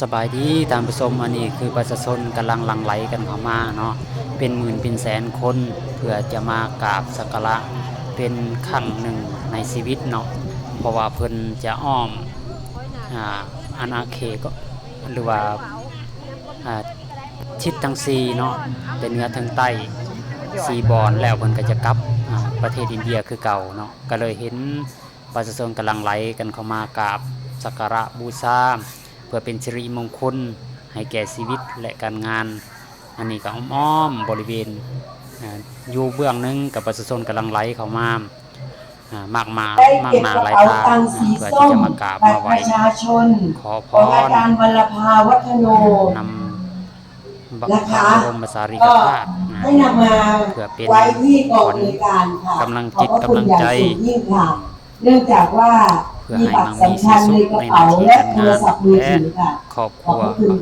สบายดีตามผู้ชมอันนี้คือประชาชนกำลังหลั่งไหลกันเข้ามาเนาะเป็นหมื่นเป็นแสนคนเพื่อจะมากราบสักการะเป็นครั้งหนึ่งในชีวิตเนาะเพราะว่าเพิ่นจะอ้อมอ่าอาณาเขตก็หรือว่าอ่าทิศทั้งสีเนาะเป็นเหนือทางใต้สีบอนแล้วเพิ่นก็จะกลับอ่าประเทศอินเดียคือเก่าเนาะก็เลยเห็นประชาชนกำลังไหลกันเข้ามากราบสักการะบูชา พื่อเป็นสิริมงคลให้แก่ชีวิตและการงาน อันนี้ก็อ้อมๆบริเวณอ่าอยู่เบื้องหนึงกับประชาชนกำลังไหลเข้ามาอ่ามากมายได้มากเก็บมากกหระลายเป๋าทางตังค์สีเพื่อส้ที่มจะมากราบบัตมารปไหว้ระชาชนขอพของอารจารย์วรภาวัฒโนนำบัพนะคะระบรมสารีริกก็ธาตุนะให้นำมาเพื่อเป็นไว้ที่กองในวยการค่ะกำลังจิตขอบพระคุณกำลังใจอย่างสูงยิ่งค่ะเนื่องจากว่า เพื่อมีให้บัตรมั่งมีสำคัญสีในสุขกระในหเป๋าน้าที่และการโทงารนศัพท์มือและถือค่ะครอบคขอบรัวพระคุณ